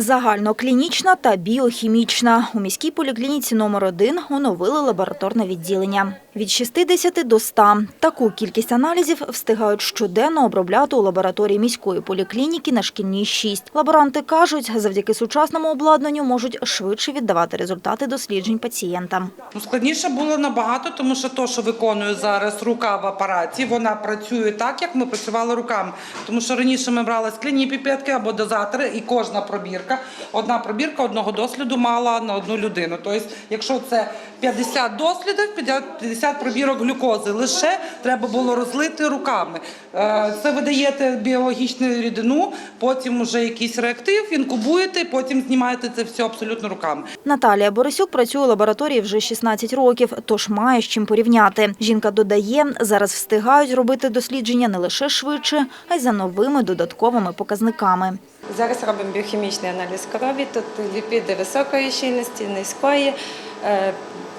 Загальноклінічна та біохімічна. У міській поліклініці номер 1 оновили лабораторне відділення. Від 60 до 100. Таку кількість аналізів встигають щоденно обробляти у лабораторії міської поліклініки на шкільній 6. Лаборанти кажуть, завдяки сучасному обладнанню можуть швидше віддавати результати досліджень пацієнтам. Ну, складніше було набагато, тому що то, що виконує зараз рука в апараті, вона працює так, як ми працювали руками. Тому що раніше ми брали скляні піпетки або дозатори, і кожна пробірка, одна пробірка одного досліду мала на одну людину. Тобто, якщо це 50 дослідів, 50 пробірок глюкози, лише треба було розлити руками. Е, Це ви даєте біологічну рідину, потім вже якийсь реактив, інкубуєте, потім знімаєте це все абсолютно руками. Наталія Борисюк працює у лабораторії вже 16 років, тож має з чим порівняти. Жінка додає, зараз встигають робити дослідження не лише швидше, а й за новими додатковими показниками. Зараз робимо біохімічний аналіз крові. Тут ліпіди високої щільності, низької, е,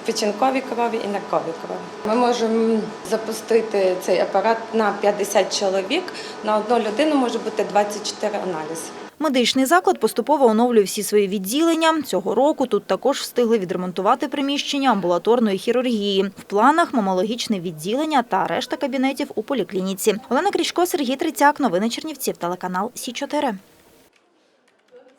печінкові крові і наркові крові. Ми можемо запустити цей апарат на 50 чоловік. На одну людину може бути 24 аналізи. Медичний заклад поступово оновлює всі свої відділення. Цього року тут також встигли відремонтувати приміщення амбулаторної хірургії. В планах мамологічне відділення та решта кабінетів у поліклініці. Олена Крічко, Сергій Трицяк. Новини Чернівців. Телеканал Сі 4